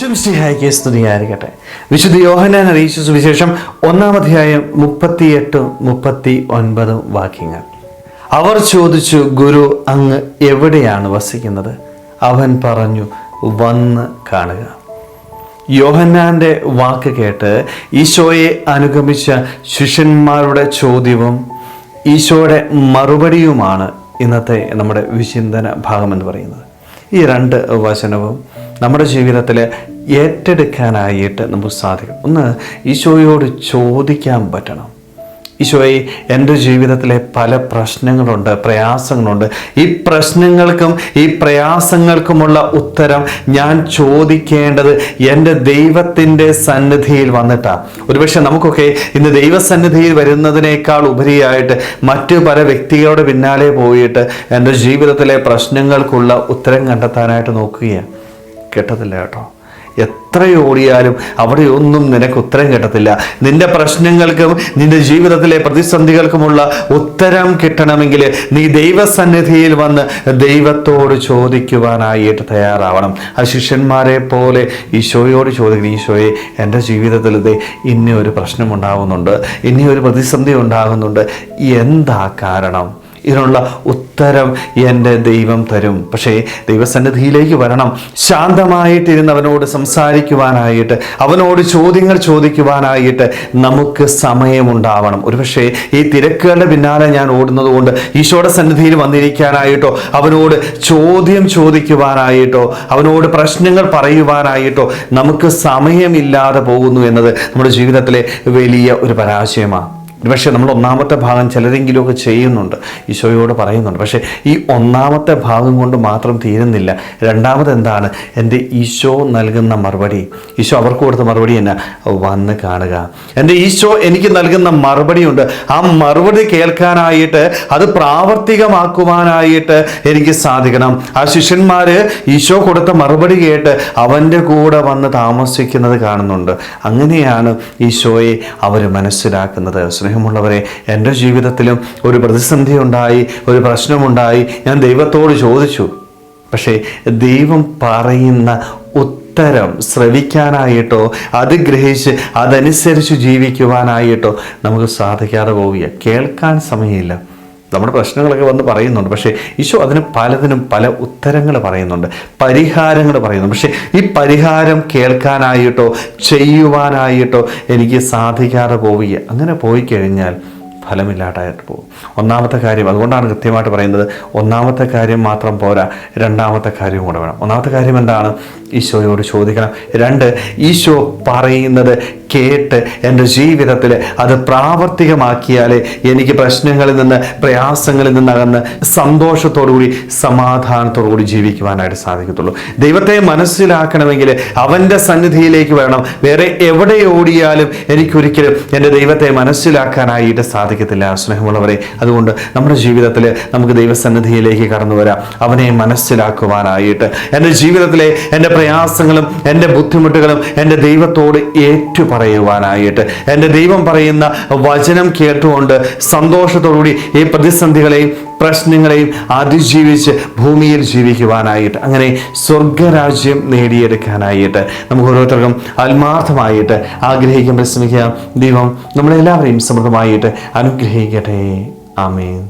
ഈശ്വംസിഹായിക്ക് സ്തുതിയായിരിക്കട്ടെ. വിശുദ്ധ യോഹനാൻ അറിയിച്ച സുവിശേഷം ഒന്നാം അധ്യായം മുപ്പത്തിയെട്ടും മുപ്പത്തി ഒൻപതും വാക്യങ്ങൾ. അവർ ചോദിച്ചു ഗുരു അങ്ങ് എവിടെയാണ് വസിക്കുന്നത്? അവൻ പറഞ്ഞു വന്ന് കാണുക. യോഹന്നാന്റെ വാക്ക് കേട്ട് ഈശോയെ അനുഗമിച്ച ശിഷ്യന്മാരുടെ ചോദ്യവും ഈശോയുടെ മറുപടിയുമാണ് ഇന്നത്തെ നമ്മുടെ വിചിന്തന ഭാഗമെന്ന് പറയുന്നത്. ഈ രണ്ട് വചനവും നമ്മുടെ ജീവിതത്തിൽ ഏറ്റെടുക്കാനായിട്ട് നമുക്ക് സാധിക്കും. ഒന്ന് ഈശോയോട് ചോദിക്കാൻ പറ്റണം. ഈശോയെ എന്റെ ജീവിതത്തിലെ പല പ്രശ്നങ്ങളുണ്ട് പ്രയാസങ്ങളുണ്ട്. ഈ പ്രശ്നങ്ങൾക്കും ഈ പ്രയാസങ്ങൾക്കുമുള്ള ഉത്തരം ഞാൻ ചോദിക്കേണ്ടത് എന്റെ ദൈവത്തിന്റെ സന്നിധിയിൽ വന്നിട്ടാണ് ഒരുപക്ഷെ നമുക്കൊക്കെ ഇന്ന് ദൈവസന്നിധിയിൽ വരുന്നതിനേക്കാൾ ഉപരിയായിട്ട് മറ്റു പല വ്യക്തികളുടെ പിന്നാലെ പോയിട്ട് എന്റെ ജീവിതത്തിലെ പ്രശ്നങ്ങൾക്കുള്ള ഉത്തരം കണ്ടെത്താനായിട്ട് നോക്കുകയാണ്. കേട്ടതില്ല കേട്ടോ. എത്ര ഓടിയാലും അവിടെയൊന്നും നിനക്ക് ഉത്തരം കിട്ടത്തില്ല നിന്റെ പ്രശ്നങ്ങൾക്കും നിന്റെ ജീവിതത്തിലെ പ്രതിസന്ധികൾക്കുമുള്ള ഉത്തരം കിട്ടണമെങ്കിൽ നീ ദൈവസന്നിധിയിൽ വന്ന് ദൈവത്തോട് ചോദിക്കുവാനായിട്ട് തയ്യാറാവണം. ആ ശിഷ്യന്മാരെ പോലെ ഈശോയോട് ചോദിക്കണം ഈശോയെ എന്റെ ജീവിതത്തിൽ ഇത് ഇനി ഒരു പ്രശ്നമുണ്ടാകുന്നുണ്ട് ഇനി ഒരു പ്രതിസന്ധി ഉണ്ടാകുന്നുണ്ട്. എന്താ കാരണം? ഇതിനുള്ള ഉത്തരം എന്റെ ദൈവം തരും. പക്ഷേ ദൈവസന്നിധിയിലേക്ക് വരണം. ശാന്തമായിട്ടിരുന്ന് അവനോട് സംസാരിക്കുവാനായിട്ട് അവനോട് ചോദ്യങ്ങൾ ചോദിക്കുവാനായിട്ട് നമുക്ക് സമയമുണ്ടാവണം. ഒരുപക്ഷെ ഈ തിരക്കുകളുടെ പിന്നാലെ ഞാൻ ഓടുന്നത് കൊണ്ട് ഈശോയുടെ സന്നിധിയിൽ വന്നിരിക്കാനായിട്ടോ അവനോട് ചോദ്യം ചോദിക്കുവാനായിട്ടോ അവനോട് പ്രശ്നങ്ങൾ പറയുവാനായിട്ടോ നമുക്ക് സമയമില്ലാതെ പോകുന്നു എന്നത് നമ്മുടെ ജീവിതത്തിലെ വലിയ ഒരു പരാജയമാണ്. പക്ഷേ നമ്മൾ ഒന്നാമത്തെ ഭാഗം ചിലരെങ്കിലുമൊക്കെ ചെയ്യുന്നുണ്ട്. ഈശോയോട് പറയുന്നുണ്ട്. പക്ഷേ ഈ ഒന്നാമത്തെ ഭാഗം കൊണ്ട് മാത്രം തീരുന്നില്ല. രണ്ടാമത് എന്താണ്? എന്റെ ഈശോ നൽകുന്ന മറുപടി. ഈശോ അവർക്ക് കൊടുത്ത മറുപടി എന്നാ? വന്ന് കാണുക. എന്റെ ഈശോ എനിക്ക് നൽകുന്ന മറുപടിയുണ്ട്. ആ മറുപടി കേൾക്കാനായിട്ട് അത് പ്രാവർത്തികമാക്കുവാനായിട്ട് എനിക്ക് സാധിക്കണം. ആ ശിഷ്യന്മാർ ഈശോ കൊടുത്ത മറുപടി കേട്ട് അവന്റെ കൂടെ വന്ന് താമസിക്കുന്നത് കാണുന്നുണ്ട്. അങ്ങനെയാണ് ഈശോയെ അവർ മനസ്സിലാക്കുന്നത്. സ്നേഹമുള്ളവരെ എന്റെ ജീവിതത്തിലും ഒരു പ്രതിസന്ധി ഉണ്ടായി ഒരു പ്രശ്നമുണ്ടായി. ഞാൻ ദൈവത്തോട് ചോദിച്ചു. പക്ഷേ ദൈവം പറയുന്ന ഉത്തരം ശ്രവിക്കാനായിട്ടോ അത് ഗ്രഹിച്ച് അതനുസരിച്ച് ജീവിക്കുവാനായിട്ടോ നമുക്ക് സാധിക്കാതെ പോവുക കേൾക്കാൻ സമയമില്ല. നമ്മുടെ പ്രശ്നങ്ങളൊക്കെ വന്ന് പറയുന്നുണ്ട്. പക്ഷേ ഈശോ അതിന് പലതിനും പല ഉത്തരങ്ങൾ പറയുന്നുണ്ട്. പരിഹാരങ്ങൾ പറയുന്നുണ്ട്. പക്ഷേ ഈ പരിഹാരം കേൾക്കാനായിട്ടോ ചെയ്യുവാനായിട്ടോ എനിക്ക് സാധിക്കാതെ പോവുക അങ്ങനെ പോയി കഴിഞ്ഞാൽ ഫലമില്ലാണ്ടായിട്ട് പോകും. ഒന്നാമത്തെ കാര്യം അതുകൊണ്ടാണ് കൃത്യമായിട്ട് പറയുന്നത് ഒന്നാമത്തെ കാര്യം മാത്രം പോരാ രണ്ടാമത്തെ കാര്യവും കൂടെ വേണം. ഒന്നാമത്തെ കാര്യം എന്താണ്? ഈശോയോട് ചോദിക്കണം. രണ്ട് ഈശോ പറയുന്നത് കേട്ട് എന്റെ ജീവിതത്തിൽ അത് പ്രാവർത്തികമാക്കിയാലേ എനിക്ക് പ്രശ്നങ്ങളിൽ നിന്ന് പ്രയാസങ്ങളിൽ നിന്ന് അകന്ന് സന്തോഷത്തോടുകൂടി സമാധാനത്തോടുകൂടി ജീവിക്കുവാനായിട്ട് സാധിക്കത്തുള്ളൂ. ദൈവത്തെ മനസ്സിലാക്കണമെങ്കിൽ അവന്റെ സന്നിധിയിലേക്ക് വരണം. വേറെ എവിടെ ഓടിയാലും എനിക്കൊരിക്കലും എന്റെ ദൈവത്തെ മനസ്സിലാക്കാനായിട്ട് സാധിക്കത്തില്ല. സ്നേഹമുള്ളവരെ അതുകൊണ്ട് നമ്മുടെ ജീവിതത്തിൽ നമുക്ക് ദൈവസന്നിധിയിലേക്ക് കടന്നു വരാം. അവനെ മനസ്സിലാക്കുവാനായിട്ട് എന്റെ ജീവിതത്തിലെ എന്റെ പ്രയാസങ്ങളും എന്റെ ബുദ്ധിമുട്ടുകളും എന്റെ ദൈവത്തോട് ഏറ്റു പറയുവാനായിട്ട് എന്റെ ദൈവം പറയുന്ന വചനം കേട്ടുകൊണ്ട് സന്തോഷത്തോടുകൂടി ഈ പ്രതിസന്ധികളെയും പ്രശ്നങ്ങളെയും അതിജീവിച്ച് ഭൂമിയിൽ ജീവിക്കുവാനായിട്ട് അങ്ങനെ സ്വർഗരാജ്യം നേടിയെടുക്കാനായിട്ട് നമുക്ക് ഓരോരുത്തർക്കും ആത്മാർത്ഥമായിട്ട് ആഗ്രഹിക്കാൻ പരിശ്രമിക്കാം ദൈവം നമ്മളെല്ലാവരെയും സമൃദ്ധമായിട്ട് അനുഗ്രഹിക്കട്ടെ. ആമേൻ.